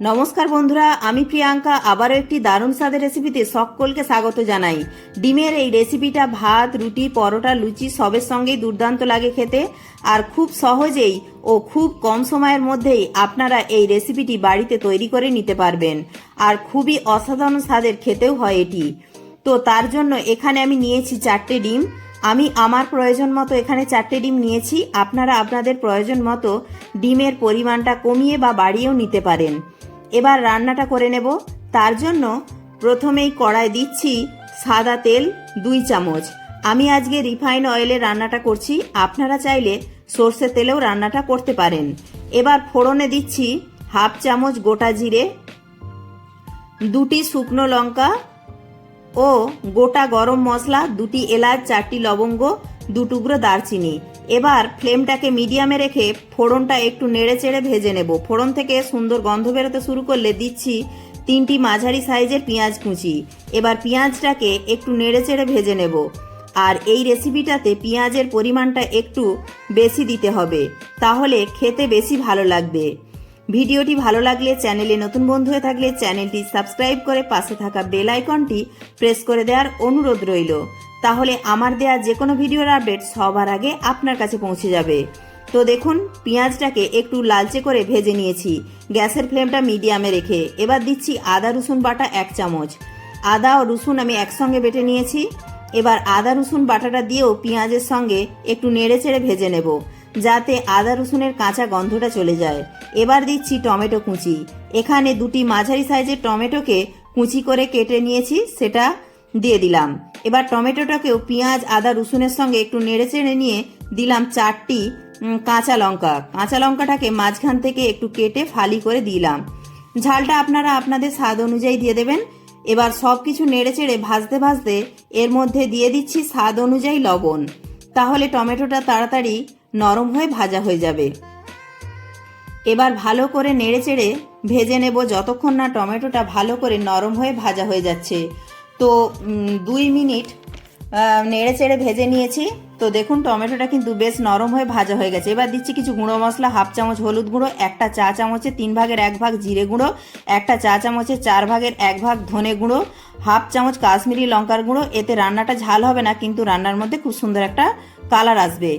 নমস্কার বন্ধুরা, আমি প্রিয়াঙ্কা। আবারও একটি দারুণ স্বাদের রেসিপিতে সকলকে স্বাগত জানাই। ডিমের এই রেসিপিটা ভাত, রুটি, পরোটা, লুচি সবের সঙ্গেই দুর্দান্ত লাগে খেতে। আর খুব সহজেই ও খুব কম সময়ের মধ্যেই আপনারা এই রেসিপিটি বাড়িতে তৈরি করে নিতে পারবেন। আর খুবই অসাধারণ স্বাদের খেতেও হয় এটি। তো তার জন্য এখানে আমি নিয়েছি চারটে ডিম। আমি আমার প্রয়োজন মতো এখানে চারটে ডিম নিয়েছি। আপনারা আপনাদের প্রয়োজন মতো ডিমের পরিমাণটা কমিয়ে বা বাড়িয়েও নিতে পারেন। এবার রান্নাটা করে নেব। তার জন্য প্রথমেই কড়াই দিচ্ছি সাদা তেল দুই চামচ। আমি আজকে রিফাইন অয়েলে রান্নাটা করছি। আপনারা চাইলে সর্ষের তেলেও রান্নাটা করতে পারেন। এবার ফোড়নে দিচ্ছি হাফ চামচ গোটা জিরে, দুটি শুকনো লঙ্কা ও গোটা গরম মশলা, দুটি এলাচ, চারটি লবঙ্গ, দু টুকরো দারচিনি। এবার ফ্লেমটাকে মিডিয়ামে রেখে ফোড়নটা একটু নেড়ে চেড়ে ভেজে নেব। ফোড়ন থেকে সুন্দর গন্ধ বেরোতে শুরু করলে দিচ্ছি তিনটি মাঝারি সাইজের পেঁয়াজ কুচি। এবার পেঁয়াজটাকে একটু নেড়ে চেড়ে ভেজে নেব। আর এই রেসিপিটাতে পেঁয়াজের পরিমাণটা একটু বেশি দিতে হবে। তাহলে খেতে বেশি ভালো লাগবে। ভিডিওটি ভালো লাগলে চ্যানেলে নতুন বন্ধু হয়ে থাকলে চ্যানেলটি সাবস্ক্রাইব করে পাশে থাকা বেল আইকনটি প্রেস করে দেওয়ার অনুরোধ রইল। তাহলে আমার দেয়া যে কোনো ভিডিওর আপডেট সবার আগে আপনার কাছে পৌঁছে যাবে। তো দেখুন, পেঁয়াজটাকে একটু লালচে করে ভেজে নিয়েছি। গ্যাসের ফ্লেমটা মিডিয়ামে রেখে এবার দিচ্ছি আদা, রসুন বাটা এক চামচ। আদা ও রসুন আমি একসঙ্গে বেটে নিয়েছি। এবার আদা, রসুন বাটাটা দিয়েও পেঁয়াজের সঙ্গে একটু নেড়ে চেড়ে ভেজে নেব। যাতে আদা রসুনের কাঁচা গন্ধটা চলে যায়। এবার দিচ্ছি টমেটো কুচি। এখানে দুটি মাঝারি সাইজের টমেটোকে কুচি করে কেটে নিয়েছি, সেটা দিয়ে দিলাম। এবার টমেটোটাকেও পেঁয়াজ, আদা, রসুনের সঙ্গে একটু নেড়ে চেড়ে নিয়ে দিলাম চারটি কাঁচা লঙ্কা। কাঁচা লঙ্কাটাকে মাঝখান থেকে একটু কেটে ফালি করে দিলাম। ঝালটা আপনারা আপনাদের স্বাদ অনুযায়ী দিয়ে দেবেন। এবার সব কিছু নেড়ে চেড়ে ভাজতে ভাজতে এর মধ্যে দিয়ে দিচ্ছি স্বাদ অনুযায়ী লবণ। তাহলে টমেটোটা তাড়াতাড়ি নরম হয়ে ভাজা হয়ে যাবে। এবার ভালো করে নেড়ে চেড়ে ভেজে নেব যতক্ষণ না টমেটোটা ভালো করে নরম হয়ে ভাজা হয়ে যাচ্ছে। তো দুই মিনিট নেড়ে চেড়ে ভেজে নিয়েছি। তো দেখুন, টমেটোটা কিন্তু বেশ নরম হয়ে ভাজা হয়ে গেছে। এবার দিচ্ছি কিছু গুঁড়ো মশলা, হাফ চামচ হলুদ গুঁড়ো, একটা চা চামচে তিন ভাগের এক ভাগ জিরে গুঁড়ো, একটা চা চামচে চার ভাগের এক ভাগ ধনে গুঁড়ো, হাফ চামচ কাশ্মীরি লঙ্কার গুঁড়ো। এতে রান্নাটা ঝাল হবে না, কিন্তু রান্নার মধ্যে খুব সুন্দর একটা কালার আসবে।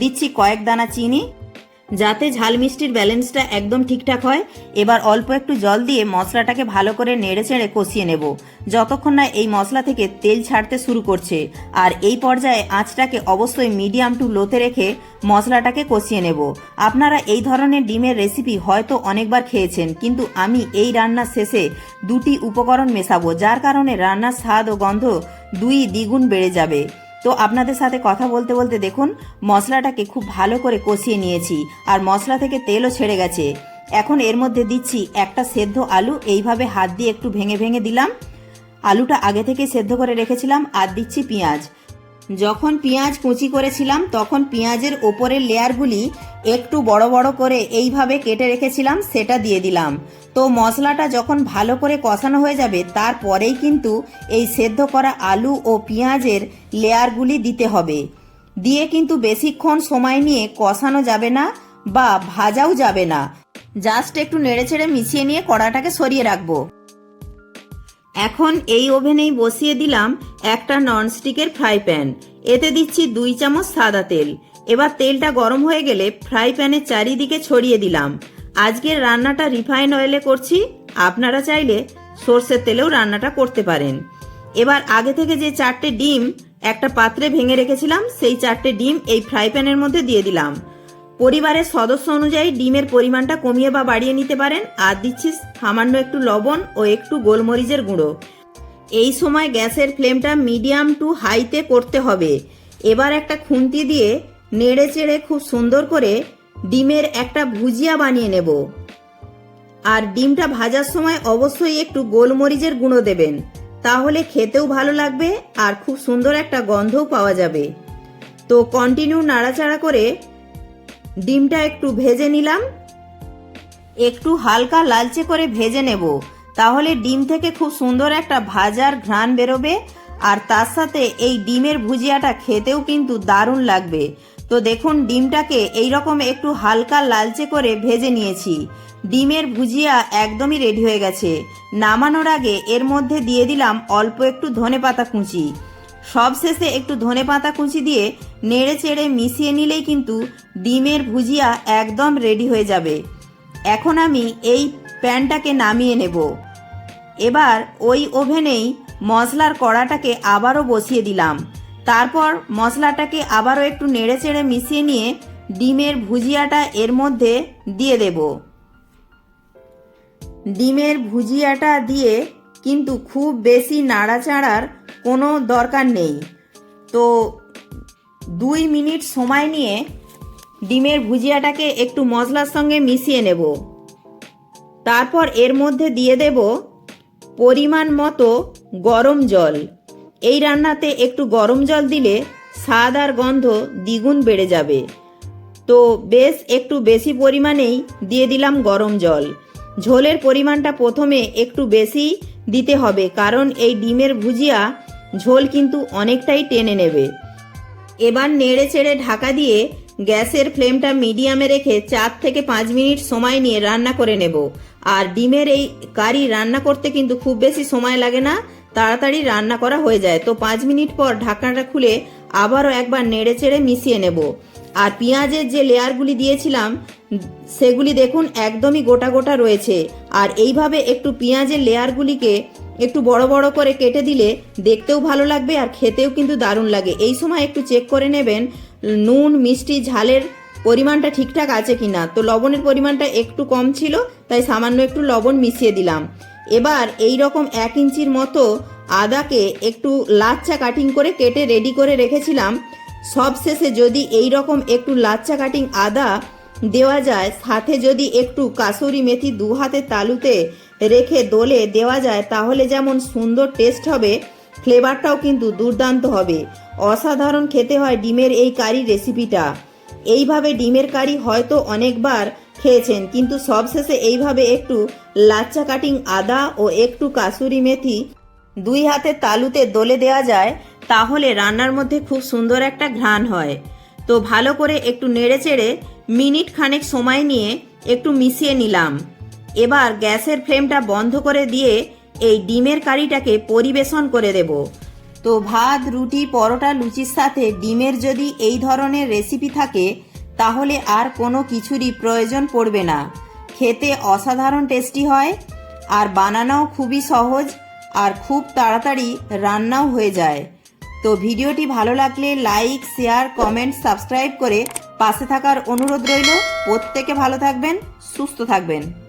দিচ্ছি কয়েক দানা চিনি। যাতে ঝাল মিষ্টির ব্যালেন্সটা একদম ঠিকঠাক হয়, এবার অল্প একটু জল দিয়ে মশলাটাকে ভালো করে নেড়ে চেড়ে কষিয়ে নেব। যতক্ষণ না এই মশলা থেকে তেল ছাড়তে শুরু করছে, আর এই পর্যায়ে আঁচটাকে অবশ্যই মিডিয়াম টু লোতে রেখে মশলাটাকে কষিয়ে নেব। আপনারা এই ধরনের ডিমের রেসিপি হয়তো অনেকবার খেয়েছেন, কিন্তু আমি এই রান্নার শেষে দুটি উপকরণ মেশাবো, যার কারণে রান্নার স্বাদ ও গন্ধ দুই দ্বিগুণ বেড়ে যাবে। তো আপনাদের সাথে কথা বলতে বলতে দেখুন, মশলাটাকে খুব ভালো করে কষিয়ে নিয়েছি, আর মশলা থেকে তেলও ছেড়ে গেছে। এখন এর মধ্যে দিচ্ছি একটা সেদ্ধ আলু, এইভাবে হাত দিয়ে একটু ভেঙে ভেঙে দিলাম। আলুটা আগে থেকে সেদ্ধ করে রেখেছিলাম, আর দিচ্ছি পেঁয়াজ। যখন পেঁয়াজ কুচি করেছিলাম, তখন পেঁয়াজের ওপরের লেয়ারগুলি একটু বড় বড় করে এইভাবে কেটে রেখেছিলাম, সেটা দিয়ে দিলাম। তো মশলাটা যখন ভালো করে কষানো হয়ে যাবে, তারপরেই কিন্তু এই সেদ্ধ করা আলু ও পেঁয়াজের লেয়ারগুলি দিতে হবে। দিয়ে কিন্তু বেশিক্ষণ সময় নিয়ে কষানো যাবে না বা ভাজাও যাবে না। জাস্ট একটু নেড়েচেড়ে মিশিয়ে নিয়ে কড়াটাকে সরিয়ে রাখব। এখন এই ওভেনেই বসিয়ে দিলাম একটা ননস্টিকের ফ্রাই প্যান। এতে দিচ্ছি দুই চামচ সাদা তেল। এবার তেলটা গরম হয়ে গেলে ফ্রাই প্যানের চারিদিকে ছড়িয়ে দিলাম। আজকের রান্নাটা রিফাইন অয়েলে করছি। আপনারা চাইলে সর্ষের তেলেও রান্নাটা করতে পারেন। এবার আগে থেকে যে চারটে ডিম একটা পাত্রে ভেঙে রেখেছিলাম, সেই চারটে ডিম এই ফ্রাই প্যানের মধ্যে দিয়ে দিলাম। পরিবারের সদস্য অনুযায়ী ডিমের পরিমাণটা কমিয়ে বা বাড়িয়ে নিতে পারেন। আর দিচ্ছি সামান্য একটু লবণ ও একটু গোলমরিচের গুঁড়ো। এই সময় গ্যাসের ফ্লেমটা মিডিয়াম টু হাইতে করতে হবে। এবার একটা খুন্তি দিয়ে নেড়ে চেড়ে খুব সুন্দর করে ডিমের একটা ভুজিয়া বানিয়ে নেব। আর ডিমটা ভাজার সময় অবশ্যই একটু গোলমরিচের গুঁড়ো দেবেন। তাহলে খেতেও ভালো লাগবে আর খুব সুন্দর একটা গন্ধও পাওয়া যাবে। তো কন্টিনিউ নাড়াচাড়া করে ডিমটা একটু ভেজে নিলাম। একটু হালকা লালচে করে ভেজে নেব। তাহলে ডিম থেকে খুব সুন্দর একটা ভাজার ঘ্রাণ বেরোবে। আর তার সাথে এই ডিমের ভুজিয়াটা খেতেও কিন্তু দারুণ লাগবে। তো দেখুন, ডিমটাকে এই রকম একটু হালকা লালচে করে ভেজে নিয়েছি। ডিমের ভুজিয়া একদমই রেডি হয়ে গেছে। নামানোর আগে এর মধ্যে দিয়ে দিলাম অল্প একটু ধনে পাতা কুচি। সব শেষে একটু ধনে পাতা কুচি দিয়ে নেড়ে চেড়ে মিশিয়ে নিলেই কিন্তু ডিমের ভুজিয়া একদম রেডি হয়ে যাবে। এখন আমি এই প্যানটাকে নামিয়ে নেব। এবার ওই ওভেনেই মশলার কড়াটাকে আবারও বসিয়ে দিলাম। তারপর মশলাটাকে আবারও একটু নেড়ে চেড়ে মিশিয়ে নিয়ে ডিমের ভুজিয়াটা এর মধ্যে দিয়ে দেব। ডিমের ভুজিয়াটা দিয়ে কিন্তু খুব বেশি নাড়াচাড়ার কোনো দরকার নেই। তো দুই মিনিট সময় নিয়ে ডিমের ভুজিয়াটাকে একটু মশলার সঙ্গে মিশিয়ে নেব। তারপর এর মধ্যে দিয়ে দেব পরিমাণ মতো গরম জল। এই রান্নাতে একটু গরম জল দিলে স্বাদ আর গন্ধ দ্বিগুণ বেড়ে যাবে। তো বেশ একটু বেশি পরিমাণেই দিয়ে দিলাম গরম জল। ঝোলের পরিমাণটা প্রথমে একটু বেশি দিতে হবে, কারণ এই ডিমের ভুজিয়া ঝোল কিন্তু অনেকটাই টেনে নেবে। এবার নেড়ে চেড়ে ঢাকা দিয়ে গ্যাসের ফ্লেমটা মিডিয়ামে রেখে চার থেকে পাঁচ মিনিট সময় নিয়ে রান্না করে নেব। আর ডিমের এই কারি রান্না করতে কিন্তু খুব বেশি সময় লাগে না, তাড়াতাড়ি রান্না করা হয়ে যায়। তো পাঁচ মিনিট পর ঢাকনাটা খুলে আবারও একবার নেড়ে চেড়ে মিশিয়ে নেব। আর পেঁয়াজের যে লেয়ারগুলি দিয়েছিলাম, সেগুলি দেখুন একদমই গোটা গোটা রয়েছে। আর এইভাবে একটু পেঁয়াজের লেয়ারগুলিকে একটু বড় বড় করে কেটে দিলে দেখতেও ভালো লাগবে আর খেতেও কিন্তু দারুণ লাগে। এই সময় একটু চেক করে নেবেন, নুন, মিষ্টি, ঝালের পরিমাণটা ঠিকঠাক আছে কি না তো লবণের পরিমাণটা একটু কম ছিল, তাই সামান্য একটু লবণ মিশিয়ে দিলাম। এবার এই রকম এক ইঞ্চির মতো আদাকে একটু লাচ্চা কাটিং করে কেটে রেডি করে রেখেছিলাম। সব শেষে যদি এই রকম একটু লাচ্চা কাটিং আদা দেওয়া যায়, সাথে যদি একটু কাসুরি মেথি দু হাতে তালুতে রেখে দোলে দেওয়া যায়, তাহলে যেমন সুন্দর টেস্ট হবে ফ্লেভারটাও কিন্তু দুর্দান্ত হবে। অসাধারণ খেতে হয় ডিমের এই কারি রেসিপিটা এইভাবে ডিমের কারি হয়তো অনেকবার খেয়েছেন, কিন্তু সবশেষে এইভাবে একটু লাচ্চা কাটিং আদা ও একটু কাসুরি মেথি দুই হাতে তালুতে দোলে দেওয়া যায়, তাহলে রান্নার মধ্যে খুব সুন্দর একটা ঘ্রাণ হয়। তো ভালো করে একটু নেড়ে চেড়ে মিনিট খানেক সময় নিয়ে একটু মিশিয়ে নিলাম। এবার গ্যাসের ফ্লেমটা বন্ধ করে দিয়ে এই ডিমের কারিটাকে পরিবেশন করে দেব। তো ভাত, রুটি, পরোটা, লুচির সাথে ডিমের যদি এই ধরনের রেসিপি থাকে, তাহলে আর কোনো কিছুরই প্রয়োজন পড়বে না। খেতে অসাধারণ টেস্টি হয়, আর বানানোও খুবই সহজ, আর খুব তাড়াতাড়ি রান্নাও হয়ে যায়। তো ভিডিওটি ভালো লাগলে লাইক শেয়ার কমেন্ট সাবস্ক্রাইব করে পাশে থাকার অনুরোধ রইল। প্রত্যেকে ভালো থাকবেন, সুস্থ থাকবেন।